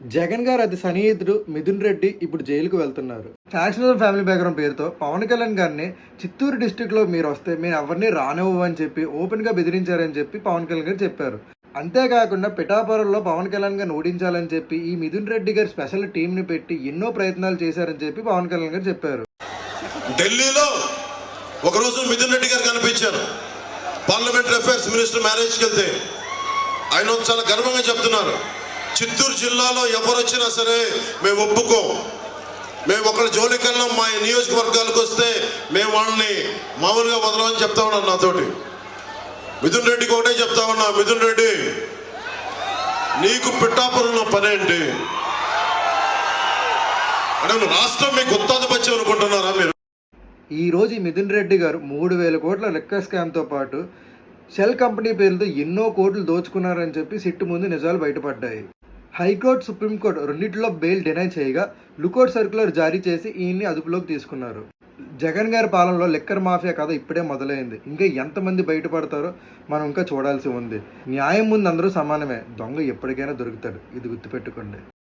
జగన్ గారు అది సన్నిహితుడు మిథున్ రెడ్డి ఇప్పుడు జైలుకు వెళ్తున్నారు. ఫ్యాక్షనల్ ఫ్యామిలీ బ్యాక్గ్రౌండ్ పేరుతో పవన్ కళ్యాణ్ గారిని చిత్తూరు డిస్టిక్లో మీరు వస్తే మేము ఎవరిని రానివ్వు అని చెప్పి ఓపెన్గా బెదిరించారని చెప్పి పవన్ కళ్యాణ్ గారు చెప్పారు. అంతేకాకుండా పిఠాపురంలో పవన్ కళ్యాణ్ గారిని ఓడించాలని చెప్పి ఈ మిథున్ రెడ్డి గారి స్పెషల్ టీంని పెట్టి ఎన్నో ప్రయత్నాలు చేశారని చెప్పి పవన్ కళ్యాణ్ గారు చెప్పారు. ఢిల్లీలో ఒకరోజు మిథున్ రెడ్డి గారు కనిపించారు. పార్లమెంటరీ అఫైర్స్ మినిస్టర్ మ్యారేజ్కి వెళ్తే. ఆయన చాలా గర్వంగా చెప్తున్నారు. చిత్తూరు జిల్లాలో ఎవరు వచ్చినా సరే మేము ఒప్పుకోం. మేము ఒకళ్ళ జోలికల్లా మా నియోజకవర్గాలకు వస్తే మేము వాళ్ళని మామూలుగా వదలమని చెప్తా ఉన్నాను నాతోటి. మిథున్ రెడ్డికి ఒకటే చెప్తా ఉన్నా మిథున్ రెడ్డి నీకు పిట్టాపురంలో పనేంటి? అంటే రాష్ట్రం మీకు గుత్తాధిపత్యం అనుకుంటున్నారా మీరు? ఈరోజు మిథున్ రెడ్డి గారు మూడు వేల కోట్ల లెక్క స్కామ్తో పాటు షెల్ కంపెనీ పేరుతో ఎన్నో కోట్లు దోచుకున్నారని చెప్పి సిట్టు ముందు నిజాలు బయటపడ్డాయి. హైకోర్టు సుప్రీంకోర్టు రెండింటిలో బెయిల్ డినై చేయగా లుకౌట్ సర్క్యులర్ జారీ చేసి ఈయన్ని అదుపులోకి తీసుకున్నారు. జగన్ గారి పాలనలో లిక్కర్ మాఫియా కథ ఇప్పుడే మొదలైంది. ఇంకా ఎంతమంది బయటపడతారో మనం ఇంకా చూడాల్సి ఉంది. న్యాయం ముందు అందరూ సమానమే. దొంగ ఎప్పటికైనా దొరుకుతాడు. ఇది గుర్తుపెట్టుకోండి.